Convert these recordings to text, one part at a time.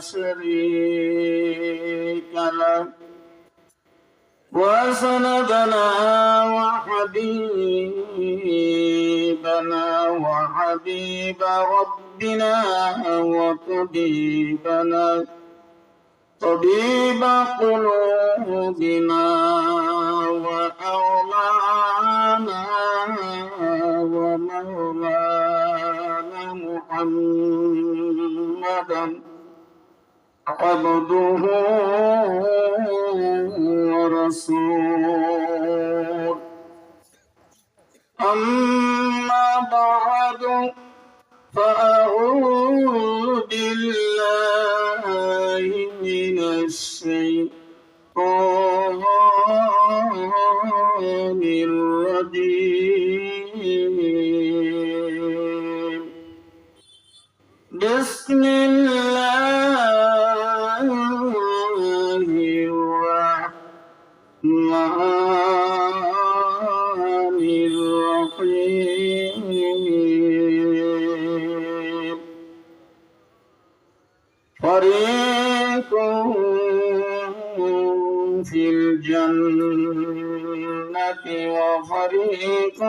شريك له وسندنا وحبيبنا وحبيب ربنا وطبيبنا. طبيب قلوبنا وأولانا ومولانا محمدا. عبده ورسوله أما بعد فأعوذ الجنة وفريق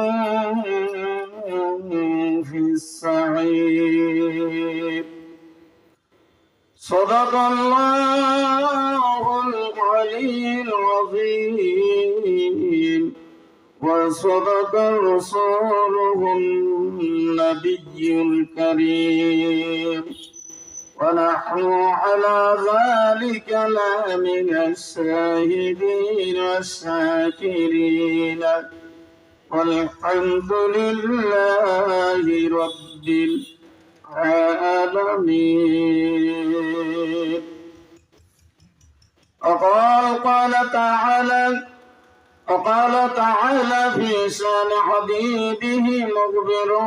في السعير صدق الله العلي العظيم وصدق رسوله النبي الكريم ونحن على ذلك لا من الشاهدين والشاكرين والحمد لله رب العالمين. وقال قال تعالى وقال تعالى في شان حبيبه مخبرا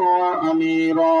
وأميرا.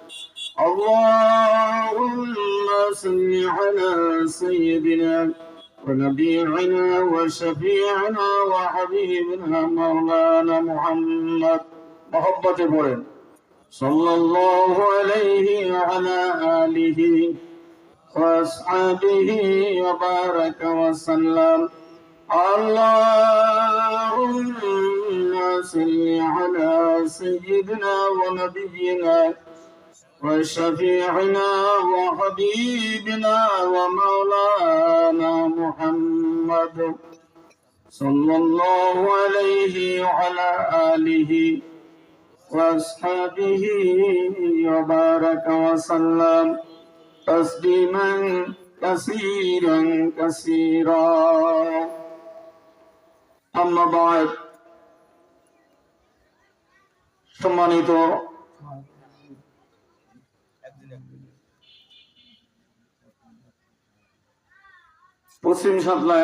اللهم صل على سيدنا ونبينا وشفيعنا وحبيبنا مولانا محمد. محبة بورين صلى الله عليه وعلى آله وأصحابه وبارك وسلم. اللهم صل على سيدنا ونبينا وشفيعنا وحبيبنا ومولانا محمد صلى الله عليه وعلى آله وأصحابه وبارك وسلم تسليما كثيرا كثيرا أما بعد সম্মানিত পশ্চিম সাতলা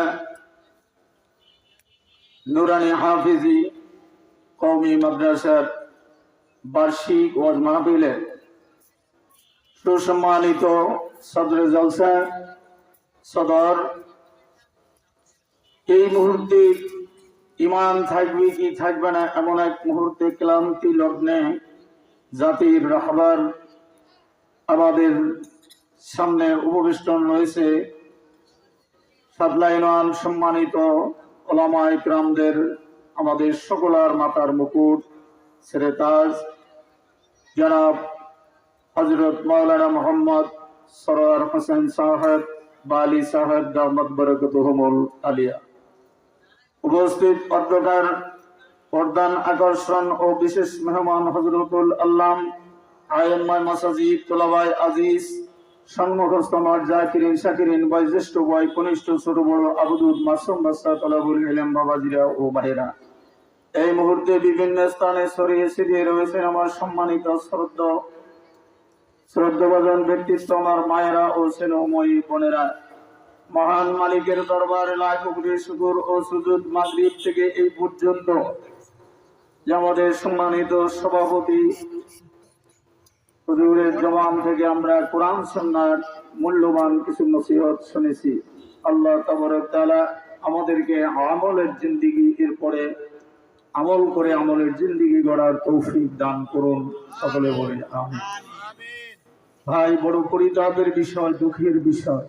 নুরানি হাফিজি কৌমি মাদ্রাসার বার্ষিক ওয়াজ মাহফিলে সুসম্মানিত সদর জলসা সদর। এই মুহূর্তে ইমান থাকবে কি থাকবে না এমন এক মুহূর্তে ক্লান্তি লগ্নে জাতির রাহবার আমাদের সামনে উপবেষ্টন রয়েছে। সাদলাইনান সম্মানিত ওলামা ইকরামদের আমাদের সকলার মাতার মুকুট সেরে তাজ, জনাব হজরত মৌলানা মোহাম্মদ সরোয়ার হোসেন সাহেব, বালি সাহেব দামদ বরকতুহমুল আলিয়া। উপস্থিত অধ্যকার প্রধান আকর্ষণ ও বিশেষ মেহমান হজরতুল আল্লাম আয়ম্মায় মাসাজিদ, তোলাবাই আজিজ সম্মুখস্থ জাকিরিন শাকিরিন বয়োজ্যেষ্ঠ বয় কনিষ্ঠ ছোট বড় আবদুল মাসুম বাস্তা তলাবুল বাবাজিরা ও এই মুহূর্তে বিভিন্ন স্থানে রয়েছেন আমার সম্মানিত শ্রদ্ধ, শ্রদ্ধাভাজন ব্যক্তিত্ব আমার মায়েরা ও স্নেহময়ী বোনেরা। মহান মালিকের দরবারে লাখ শুকুর ও সুজুদ মাগরিব থেকে এই পর্যন্ত। আমাদের সম্মানিত সভাপতি হুজুরের জবান থেকে আমরা কোরআন সন্ন্যার মূল্যবান কিছু নসিহত শুনেছি। আল্লাহ তাবারক তাআলা আমাদেরকে আমলের জিন্দিগি এরপরে আমল করে আমলের জিন্দিগি গড়ার তৌফিক দান করুন। সকলে বলে ভাই, বড় পরিতাপের বিষয়, দুঃখের বিষয়।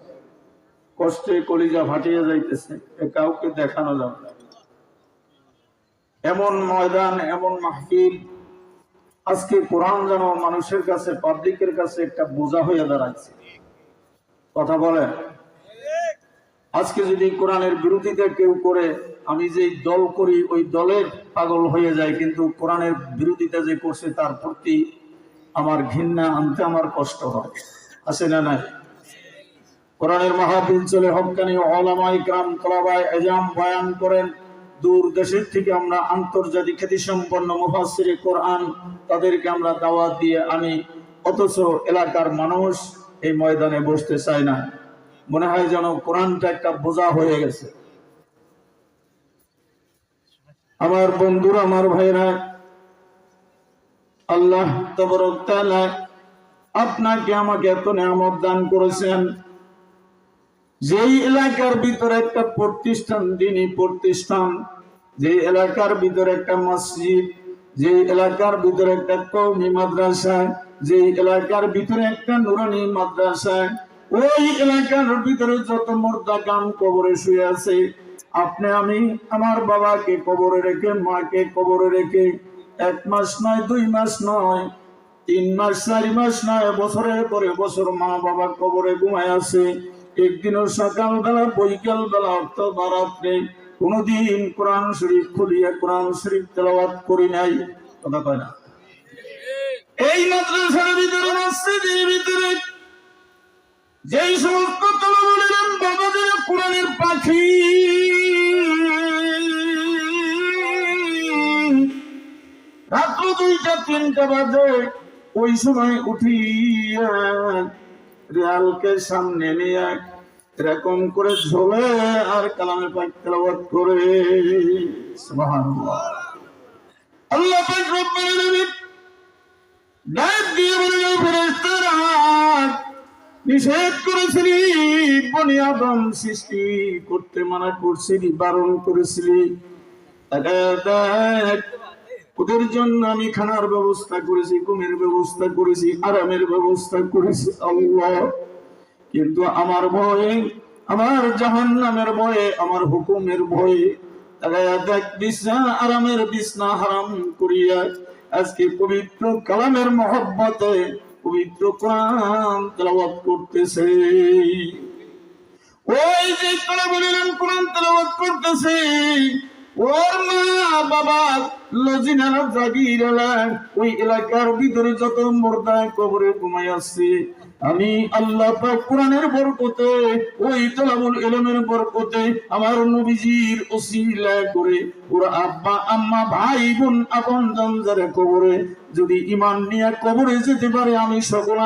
কষ্টে কলিজা ফাটিয়ে যাইতেছে কাউকে দেখানো যাবে এমন ময়দান, এমন মাহফিল আজকে কোরআন যেন মানুষের কাছে পাবলিকের কাছে একটা বোঝা হয়ে দাঁড়াচ্ছে কথা বলে আজকে যদি কোরআনের বিরোধিতা কেউ করে, আমি যে দল করি, ওই দলের পাগল হয়ে যায়, কিন্তু কোরআনের বিরোধিতা যে করছে, তার প্রতি আমার ঘৃণা আনতে আমার কষ্ট হয়। আছে না নাই? কোরআনের মাহফিল চলে, হকানি ওলামাই গ্রাম তলাবাই এজাম বয়ান করেন। দূর দেশের থেকে আমরা আন্তর্জাতিক খ্যাতি সম্পন্ন মুফাসিরে কোরআন তাদেরকে আমরা দাওয়াত দিয়ে আমি অথচ এলাকার মানুষ এই ময়দানে বসতে চায় না। মনে হয় যেন কোরআনটা একটা বোঝা হয়ে গেছে। আমার বন্ধুরা, আমার ভাইরা আল্লাহ তবরক আপনাকে আমাকে এত নিয়ামত দান করেছেন। যেই এলাকার ভিতরে একটা প্রতিষ্ঠান দিনী প্রতিষ্ঠান, যে এলাকার ভিতরে একটা মসজিদ, যে এলাকার ভিতরে একটা কৌমি মাদ্রাসা, যে এলাকার ভিতরে একটা নুরানি মাদ্রাসা, ওই এলাকার ভিতরে যত মোর্দা গান কবরে শুয়ে আছে, আপনি আমি আমার বাবাকে কবরে রেখে, মাকে কবরে রেখে, এক মাস নয়, দুই মাস নয়, তিন মাস, চারি মাস নয়, বছরের পরে বছর মা বাবা কবরে ঘুমায় আছে একদিনও সকাল বেলা বৈকাল বেলা অথবা রাত্রে কোনদিন কোরআন শরীফ খুলিয়া কোরআন শরীফ তেলাওয়াত করি নাই। কথা কয় না। এই মাদ্রাসার ভিতরে, মসজিদের ভিতরে যেই সমস্ত তলবলিলেন বাবাদের কোরআনের পাখি, রাত্র দুইটা, তিনটা বাজে, ওই সময় উঠিয়া রিয়ালকে সামনে নিয়ে এরকম করে ঝোলে আর কালামে পাক করে। আল্লাহ নিষেধ করেছিলি, বনি আদম সৃষ্টি করতে মানা করছিলি, বারণ করেছিলি। ওদের জন্য আমি খানার ব্যবস্থা করেছি, ঘুমের ব্যবস্থা করেছি, আরামের ব্যবস্থা করেছি, আল্লাহ। কিন্তু আমার ভয়ে, আমার জাহান নামের ভয়ে, আমার হুকুমের ভয়ে দেখ, বিছনা আরামের বিছনা হারাম করিয়া আজকে পবিত্র কালামের মহব্বতে পবিত্র কোরআন তেলাওয়াত করতেছে। ওই যে তারা বলিলেন কোরআন তেলাওয়াত করতেছে ওর মা বাবা লজিনারা জাগির ওই এলাকার ভিতরে যত মোর্দা কবরে ঘুমাই আসছে আমি আল্লাহ পাক কোরআনের বরকতে ওই তলাবুল ইলমের বরকতে আমার নবীজির ওসিলা করে ওর আব্বা আম্মা ভাই বোন আপন জনজারে কবরে যদি ইমান নিয়ে কবরে যেতে পারে আমি সকল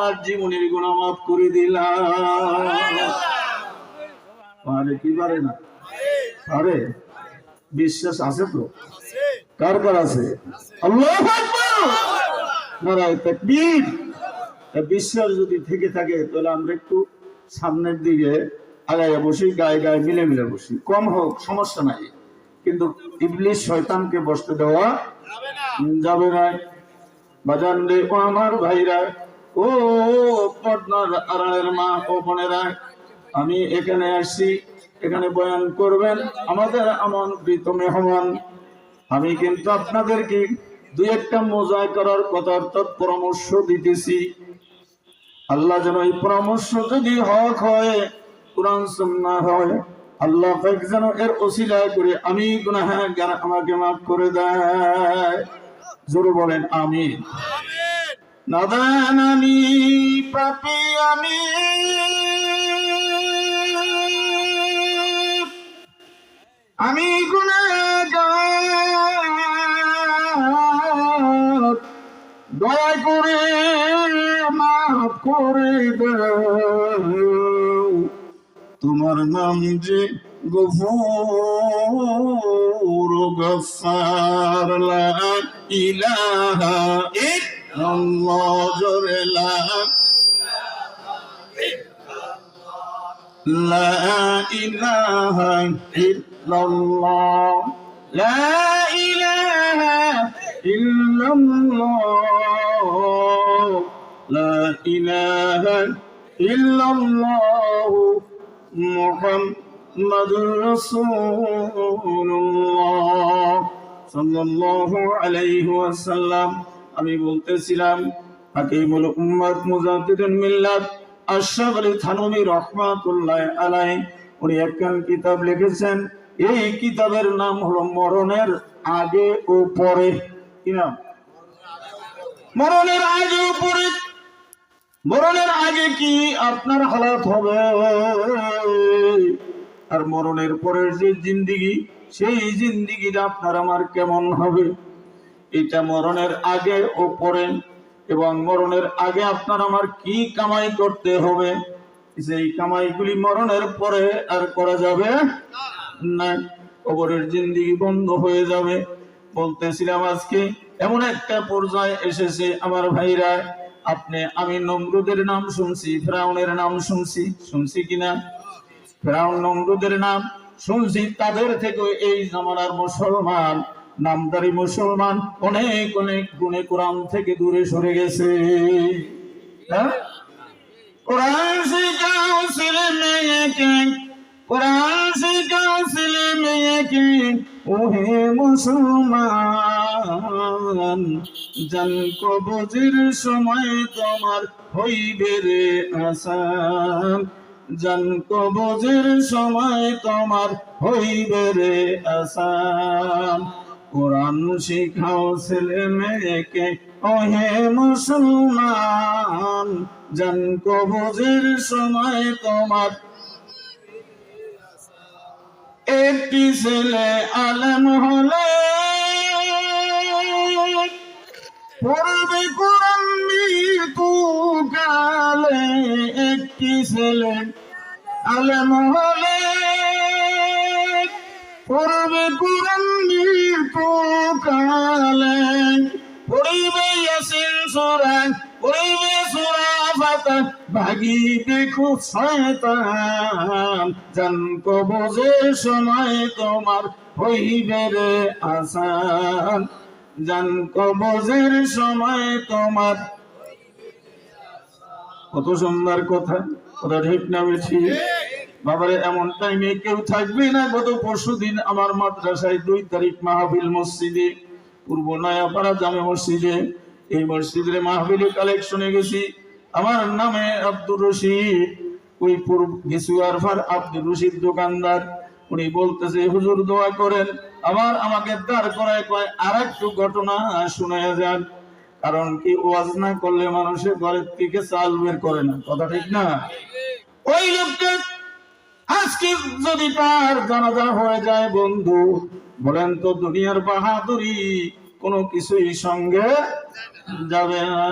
আর জীবনের গুণা মাফ করে দিলাম। পারে কি পারে না? পারে? বিশ্বাস আছে তো? কার কার আছে। আল্লাহু আকবার! তাকবীর। বিশ্বাস যদি থেকে থাকে তাহলে আমরা একটু সামনের দিকে আগায় বসি গায়ে গায়ে মিলে মিলে বসি। কম হোক সমস্যা নাই। কিন্তু ইবলিশ শয়তানকে বসতে দেওয়া যাবে না। বাজান রে ও আমার ভাইরা ও পটনার আড়ালের মা ও বোনেরা আমি এখানে আসছি। এখানে বয়ান করবেন আমাদের আমন আমন্ত্রিত মেহমান। আমি কিন্তু আপনাদেরকে দুই একটা মজা করার কথা পরামর্শ দিতেছি। আল্লাহ যেন এই পরামর্শ যদি হক হয় কোরআন হয় আল্লাহ যেন এর ওসিলা করে আমি গুনাহগার আমাকে মাফ করে দেয়। জোরে বলেন আমিন। নাদান আমি পাপি আমি। আমি গুনাহগার দয়া করে মাফ করে দাও তোমার নাম যে গফুর গফার লা ইলাহা ইল্লাল্লাহ জোরে লা لا إله إلا الله لا إله إلا الله لا إله إلا الله محمد رسول الله صلى الله عليه وسلم আমি বলতেছিলাম হাকিমুল উম্মত মুজাদ্দিদুল মিল্লাত আশরাফ আলী থানভী রহমাতুল্লাহ আলাই উনি একখান কিতাব লিখেছেন এই কিতাবের নাম হলো মরণের আগে ও পরে। কি নাম? মরণের আগে ও পরে। মরণের আগে কি আপনার হালাত হবে? আর মরণের পরের যে জিন্দিগি, সেই জিন্দিগিটা আপনার আমার কেমন হবে? এটা মরণের আগে ও পরে এবং মরণের আগে আপনার আমার কি কামাই করতে হবে? সেই কামাইগুলি মরণের পরে আর করা যাবে না। কবরের জিন্দিগি বন্ধ হয়ে যাবে। বলতেছিলাম আজকে, এমন একটা পর্যায়ে এসেছে আমার ভাইরা। আপনি, আমি নমরুদের নাম শুনছি, ফ্রাউনের নাম শুনছি। শুনছি কিনা ফেরাউন নমরুদের নাম শুনছি, তাদের থেকে এই জামানার মুসলমান, নামদারি মুসলমান অনেক অনেক গুণে কোরআন থেকে দূরে সরে গেছে। হ্যাঁ? কোরআন শিখাও মুসলমান, জান কবজের সময় তোমার হইবে রে আসান। জান কবজের সময় তোমার হইবে রে আসান। কোরআন শিখাও ছেলে মেয়েকে, ওহে মুসলমান, জান কবজের সময় তোমার একটি ছেলে আলম হলে পড়বে কোরআন মৃত্যু কালে একটি ছেলে। আলম হলে পড়বে কোরআন মৃত্যু কালে পড়িবে ইয়াসিন সূরা পড়িবে ফাতা ভাগিবে খুব শয়তান জান কবজের সময় তোমার হইবে রে আসান। জান কবজের সময় তোমার কত সুন্দর কথা কথা ঠিক না বেশি বাবারে, এমন টাইমে কেউ থাকবে না, গত পরশু দিন আমার মাদ্রাসায় দুই তারিখ মাহফিল মসজিদে, পূর্ব নয়াপাড়া জামে মসজিদে। এই মসজিদের মাহফিলে কালেকশনে গেছি। আমার নামে আব্দুর রশিদ। ওই পূর্ব গেসুয়ার ফার আব্দুর রশিদ দোকানদার, উনি বলতেছে, হুজুর, দোয়া করেন, আবার আমাকে দাঁড় করায় কয় আর একটু ঘটনা শোনা যান। কারণ কি, ওয়াজ না করলে মানুষের ঘরের থেকে চাল বের করে না। কথা ঠিক না? ওই লোকটা আজকে যদি তার জানাজা হয়ে যায়, বন্ধু, বলেন তো দুনিয়ার বাহাদুরি কোনো কিছুই সঙ্গে যাবে না।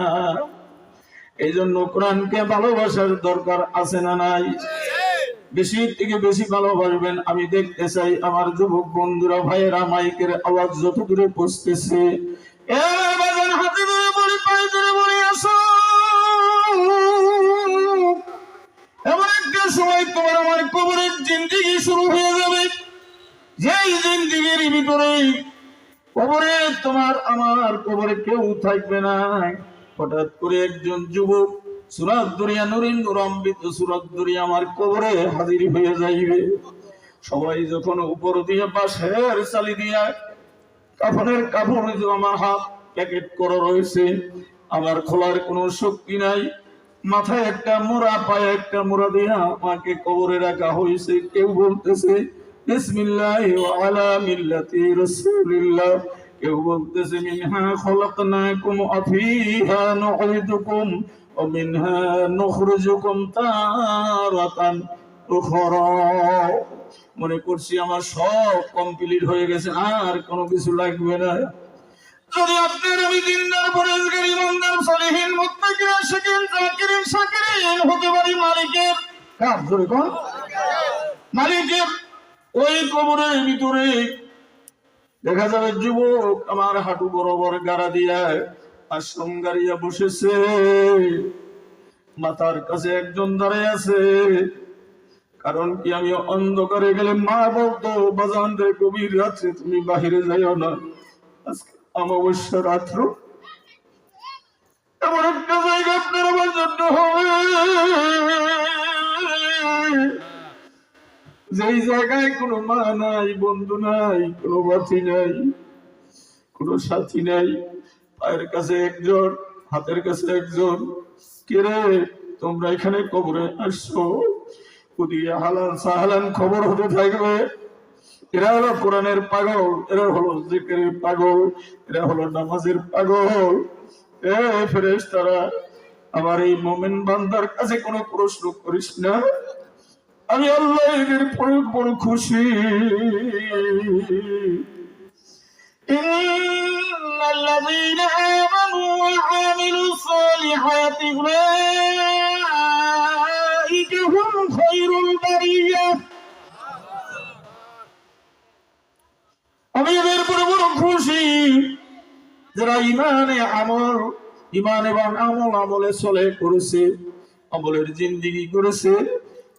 এই জন্য কোরআনকে ভালোবাসার দরকার আছে না নাই? বেশি থেকে বেশি ভালোবাসবেন। আমি দেখতে চাই আমার যুবক বন্ধুরা, ভাইয়েরা, মাইকের আওয়াজ যত দূরে পৌঁছতেছে হাতে ধরে পায়ে ধরে এমন একটা সময় তোমার আমার শুরু হয়ে যাবে। ভিতরে কবরে তোমার, আমার কবরে কেউ থাকবে না। হঠাৎ করে একজন যুবক সুরাত দরিয়া নুরিন নুরম্বিত সুরাত দরিয়া আমার কবরে হাজির হয়ে যাইবে। সবাই যখন উপর দিয়ে বাঁশের চালি দিয়া কাফনের কাপড় আমার হাত প্যাকেট করা রয়েছে, আমার খোলার কোনো শক্তি নাই। মাথায় একটা মোড়া, পায়ে একটা মোড়া দিয়া আমাকে কবরে রাখা হয়েছে। কেউ বলতেছে, বিসমিল্লাহ আলা মিল্লাতি রাসূলিল্লাহ। কেউ বলতেছে, মিনহা মনে করছি আমার সব কমপ্লিট হয়ে গেছে, আর কোনো কিছু লাগবে না। যদি আপনার আমি দিনদার পরেজগার ইমানদার, সলিহীন হতে পারি মালিকের মালিকের ওই কবরের ভিতরে দেখা যাবে যুবক আমার হাঁটু বরাবর গাড়া দিয়ে আশ্রম গাড়িয়া বসেছে। মাথার কাছে একজন দাঁড়ায় আছে। কারণ কি আমি অন্ধকারে গেলে মা বলতো, বাজান রে কবির রাত্রে তুমি বাহিরে যাইও না। আজকে অমাবস্যা রাত্র। এমন একটা জায়গা আপনার আমার জন্য হবে যেই জায়গায় কোনো মা নাই, বন্ধু নাই, কোনো বাতি নাই, কোনো সাথী নাই, পায়ের কাছে একজন, হাতের কাছে একজন, কে রে, তোমরা এখানে কবরে আসছো? ওদিকে হালান সাহালান খবর হতে থাকবে। এরা হলো কোরআনের পাগল, এরা হলো জিকের পাগল, এরা হলো নামাজের পাগল। এ ফেরেশ তারা আমার এই মোমেন বান্দার কাছে কোনো প্রশ্ন করিস না। আমি আল্লাহ এদের পরে বড় খুশি إن الذين آمنوا وعملوا الصالحات أولئك هم خير البرية আমি এদের পরে বড় খুশি যারা ইমানে আমল ইমান এবং আমল আমলে চলে করেছে আমলের জিন্দিগি করেছে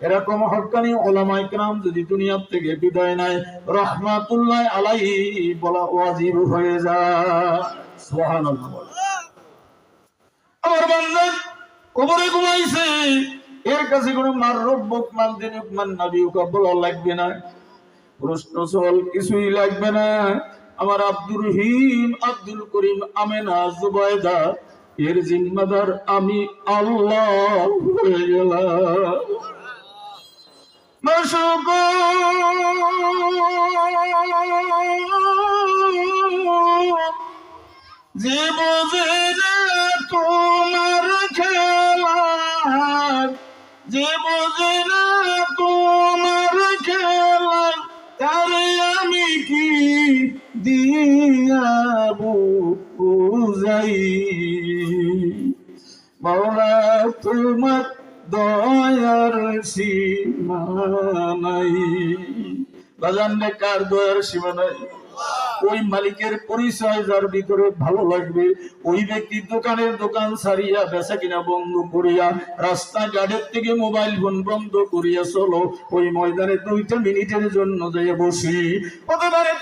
এরকম হক্কানি ওলামায়ে কেরাম যদি দুনিয়া থেকে বিদায় নেয়, রহমাতুল্লাহ আলাইহি বলা ওয়াজিব হয়ে যায়। আমার মান লাগবে কিছুই লাগবে আব্দুল করিম আমেনা জুবাইদা এর জিম্মাদার আমি আল্লাহ হয়ে গেলাম। মাশুক যে তোমার খেলা তারে আমি কি দিয়াবো বুঝাই? মাওলা তোমার দয়ার সীমা নাই। বাজান কার দয়ার সীমা নাই? ওই মালিকের পরিচয় যার ভিতরে ভালো লাগবে, ওই ব্যক্তি দোকানের দোকান সারিয়া বেচা কিনা বন্ধ করিয়া রাস্তা গাড়ির থেকে মোবাইল ফোন বন্ধ করিয়া চলো। ওই ময়দানে দুইটা মিনিটের জন্য যাই বসি। হতে পারে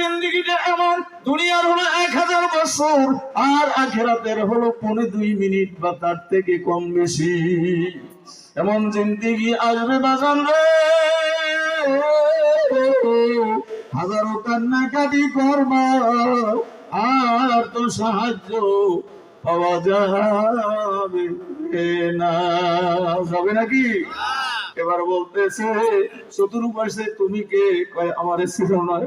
জিন্দিগিটা এমন, দুনিয়ার হলো এক হাজার বছর, আর আখেরাতের হলো পৌনে দুই মিনিট বা তার থেকে কম বেশি। এমন জিন্দিগি আসবে বাজান রে। হাজারো কান্নাকাটি করবা আর তো সাহায্য পাওয়া যাবে না। যাবে নাকি? এবার বলতেছে চতুর্পাশে তুমি কে? কয়, আমার ছিল নয়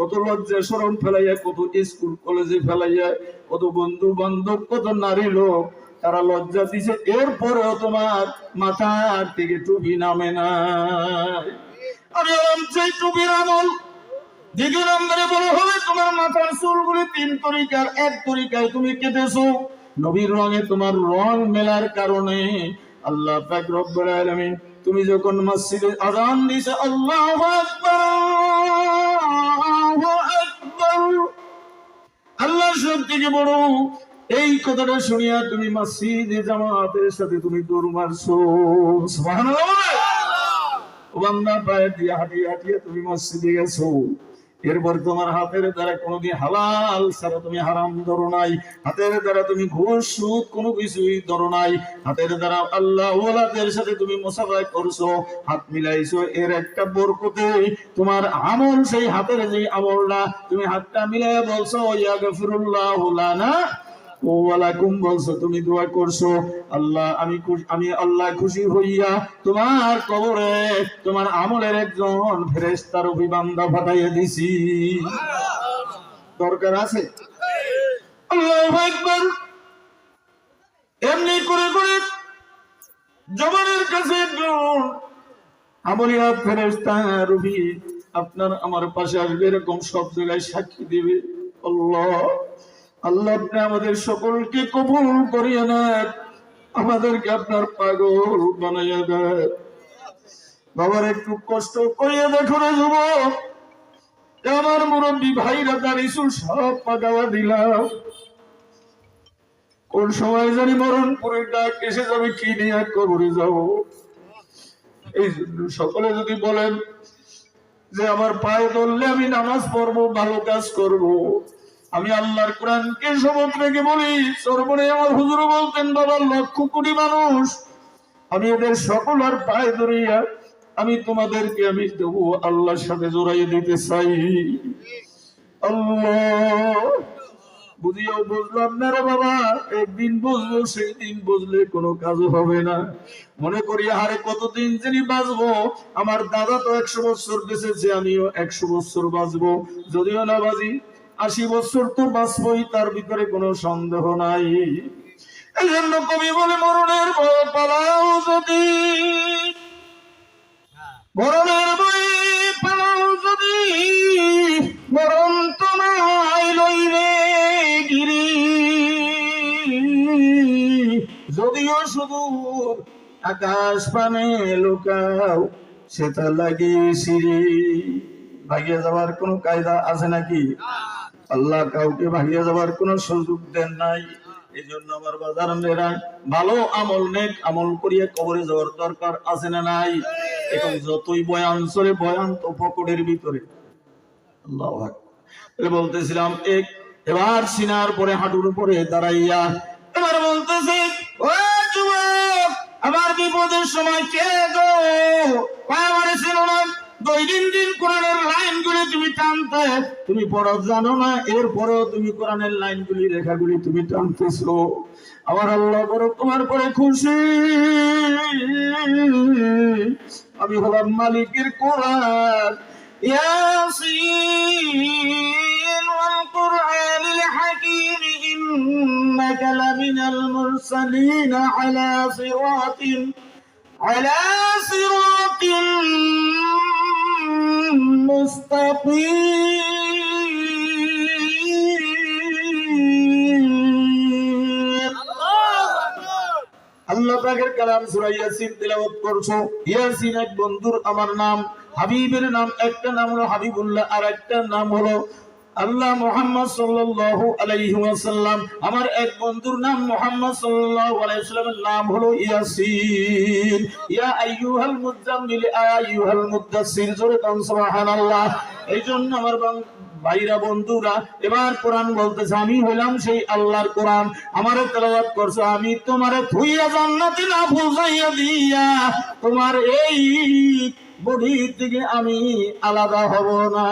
কত লজ্জা সরম ফেলাইয়া, কত স্কুল, কলেজে ফেলাইয়া, কত বন্ধু বান্ধব কত নারী লোক, তারা লজ্জা দিছে। এরপরেও তোমার মাথার থেকে টুপি নামে না। টুপির আমল। দ্বিতীয় নম্বরে বলা হবে তোমার মাথার চুলগুলি তিন তরিকার, এক তরিকায় তুমি কেটেছো। নবীর রঙে তোমার রং মেলার কারণে আল্লাহ পাক রব্বুল আলামিন তুমি যখন মসজিদে আজান দিছে আল্লাহু আকবার। আল্লাহু সব থেকে বড় এই কথাটা শুনিয়া তুমি মাসিদে জামাতের সাথে তুমি দৌড় মারছো। বান্দা, পায়ে দিয়ে হাঁটিয়ে হাঁটিয়ে তুমি মসজিদে গেছো। এরপর তোমার হাতের দ্বারা কোনোদিন হালাল ছাড়া তুমি হারাম ধরো নাই। হাতের দ্বারা তুমি ঘুষ, সুদ কোনো কিছুই ধরো নাই। হাতের দ্বারা আল্লাহ ওলাদের সাথে তুমি মোসাফাই করছ, হাত মিলাইছো, এর একটা বরকতে তোমার আমল, সেই হাতের যে আমলটা তুমি হাতটা মিলাই বলছো ইয়া গফিরুল্লাহ লানা তুমি দোয়া করছ। আল্লাহ, আমি আমি আল্লাহ খুশি হইয়া তোমার কবরে তোমার আমলের একজন ফাটাইয়া দিছি। দরকার আছে? এমনি করে করে জবানের কাছে একজন আমলিয়া ফেরেশতা রবি আপনার আমার পাশে আসবে, এরকম সব জায়গায় সাক্ষী দিবে। আল্লাহ। আল্লাহ আমাদের সকলকে কবুল করিয়ে নেন। আমাদেরকে আপনার পাগল বানাইয়া দেন। বাবার একটু কষ্ট করিয়ে দেখো যুবক। এ আমার মুরব্বী ভাইরা দাঁড়ি চুল সব পাকাওয়া দিলাম। কোন সময় জানি মরণ পরে ডাক এসে যাবে, কি নিয়ে কবরে যাব? এই সকলে যদি বলেন যে, আমার পায়ে ধরলে আমি নামাজ পড়ব, ভালো কাজ করব। আমি আল্লাহর কোরআনকে শপথ রেখে বলি সর্বরে আমার হুজুর বলতেন, বাবা, লক্ষ কোটি মানুষ। আমি এদের সকল আর পায়ে ধরিয়া, আমি তোমাদেরকে আমি দেবো আল্লাহর সাথে জোড়াই দিতে চাই। বুঝলাম না রে বাবা, একদিন বুঝব সেই দিন বুঝলে কোনো কাজ হবে না। মনে করি হারে কতদিন যিনি বাঁচবো। আমার দাদা তো একশো বছর বেঁচেছে, আমিও একশো বছর বাঁচবো। যদিও না বাজি আশি বছর তো বাঁচবই, তার ভিতরে কোনো সন্দেহ নাই। এই জন্য কবি বলে, মরণের ভয় পালাও যদি। মরণের বই পালাও যদি। মরণ তোমায় লইবে গিরি। যদিও শুধু আকাশ পানে লুকাও, সেটা লাগে সিঁড়ি। ভাগিয়ে যাওয়ার কোনো কায়দা আছে নাকি? আল্লাহ কাউকে ভাগিয়ে যাওয়ার কোনো সুযোগ দেন নাই। এই জন্য আমার বাজার মেয়েরা ভালো আমল নেক আমল করিয়ে কবরে যাওয়ার দরকার আছে না নাই? এখন যতই বয়ান চলে, বয়ান তো পকটের ভিতরে। বলতেছিলাম, এক, এবার সিনার পরে, হাঁটুর উপরে দাঁড়াইয়া এবার বলতেছে, ও যুবক, আমার বিপদের সময় কে গো? আমার ছিল না। দৈনন্দিন দিন কোরআনের লাইনগুলি তুমি টানতে তুমি পড়ো জানো না এরপরেও তুমি কোরআনের লাইনগুলি রেখাগুলি তুমি টানতেছো আমার আল্লাহ বড় তোমার পরে খুশি আমি হলাম মালিকের কোরআন ياسين والقرآن الحكيم إنك لمن المرسلين على صراط على صراط কালাম বন্ধুর আমার নাম হাবিবের নাম একটা নাম হলো হাবিবুল্লাহ আর একটা নাম হলো আল্লাহ মোহাম্মদ সাল্লাল্লাহু আলাইহি ওয়াসাল্লাম, আমার এক বন্ধুর নাম মুহাম্মদ সাল্লাল্লাহু আলাইহি ওয়াসাল্লামের নাম হলো ইয়াসিন। ইয়া আইয়ুহাল মুজাম্মিল আইয়ুহাল মুদাসসির, জোরে কান সুবহানাল্লাহ। এই জন্য আমার ভাইরা, বন্ধুরা, এবার কোরআন বলতেছে, আমি হইলাম সেই আল্লাহর কোরআন। আমারে তেলাওয়াত করছ, আমি তোমারে থুইয়া জান্নাতে না পৌঁছাইয়া দিয়া, তোমার এই বডি থেকে আমি আলাদা হব না।